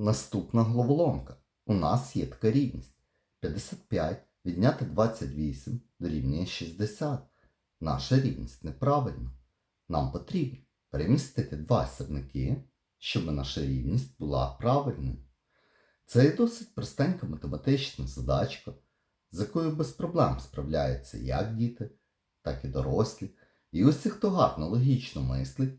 Наступна головоломка. У нас є така рівність. 55 відняти 28 дорівнює 60. Наша рівність неправильна. Нам потрібно перемістити два сірники, щоб наша рівність була правильною. Це є досить простенька математична задачка, з якою без проблем справляються як діти, так і дорослі. І усі, хто гарно логічно мислить,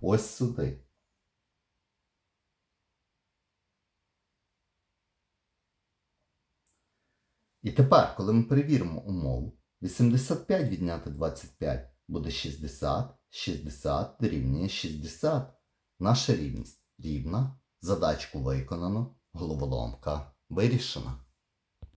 Ось сюди. І тепер, коли ми перевіримо умову, 85 відняти 25 буде 60, 60 дорівнює 60. Наша рівність рівна, задачку виконано, головоломка вирішена.